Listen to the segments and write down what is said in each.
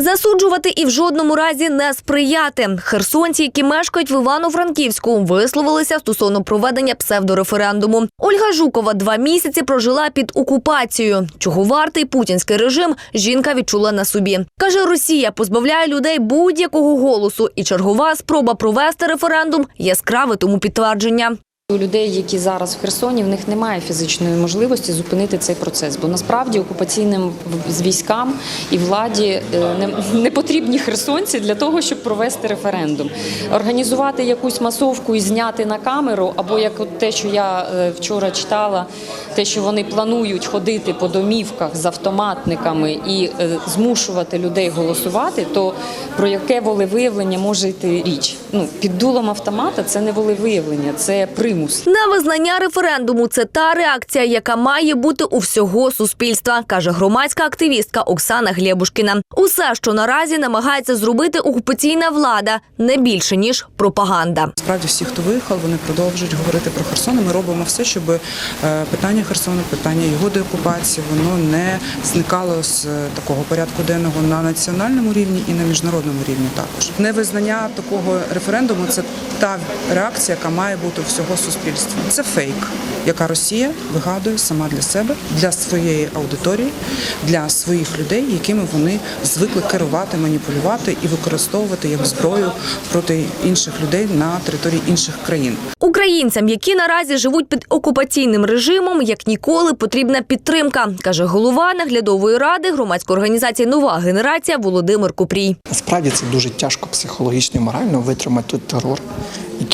Засуджувати і в жодному разі не сприяти. Херсонці, які мешкають в Івано-Франківську, висловилися стосовно проведення псевдореферендуму. Ольга Жукова два місяці прожила під окупацією. Чого вартий путінський режим, жінка відчула на собі. Каже, Росія позбавляє людей будь-якого голосу, і чергова спроба провести референдум яскраве тому підтвердження. У людей, які зараз в Херсоні, в них немає фізичної можливості зупинити цей процес, бо насправді окупаційним військам і владі е, не, потрібні херсонці для того, щоб провести референдум. Організувати якусь масовку і зняти на камеру, або як от те, що я е, вчора читала, те, що вони планують ходити по домівках з автоматниками і е, змушувати людей голосувати, то про яке волевиявлення може йти річ? Ну під дулом автомата це не волевиявлення, це примус. Невизнання референдуму це та реакція, яка має бути у всього суспільства, каже громадська активістка Оксана Глєбушкіна. Усе, що наразі намагається зробити окупаційна влада, не більше ніж пропаганда. Справді всі, хто виїхав, вони продовжують говорити про Херсон. І Ми робимо все, щоб е, питання Херсону, питання його деокупації, воно не зникало з е, такого порядку денного на національному рівні і на міжнародному рівні. Також невизнання такого референдуму це та реакція, яка має бути у всього суспільства. Це фейк, яка Росія вигадує сама для себе, для своєї аудиторії, для своїх людей, якими вони звикли керувати, маніпулювати і використовувати як зброю проти інших людей на території інших країн. Українцям, які наразі живуть під окупаційним режимом, як ніколи потрібна підтримка, каже голова наглядової ради громадської організації Нова генерація Володимир Купрій. Насправді це дуже тяжко психологічно і морально витримати той терор,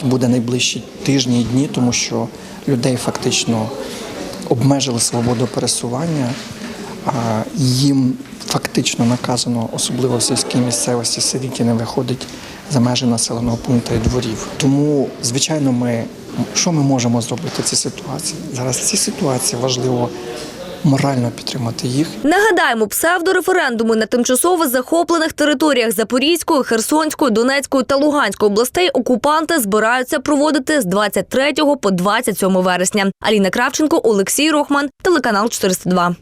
буде найближчі тижні і дні, тому що людей фактично обмежили свободу пересування, їм фактично наказано, особливо в сільській місцевості, сидіти не виходить за межі населеного пункту і дворів. Тому, звичайно, ми що ми можемо зробити в цій ситуації? Зараз в цій ситуації важливо морально підтримати їх Нагадаємо, псевдореферендуми на тимчасово захоплених територіях Запорізької, Херсонської, Донецької та Луганської областей окупанти збираються проводити з 23 по 27 вересня. Аліна Кравченко, Олексій Рохман, телеканал 402.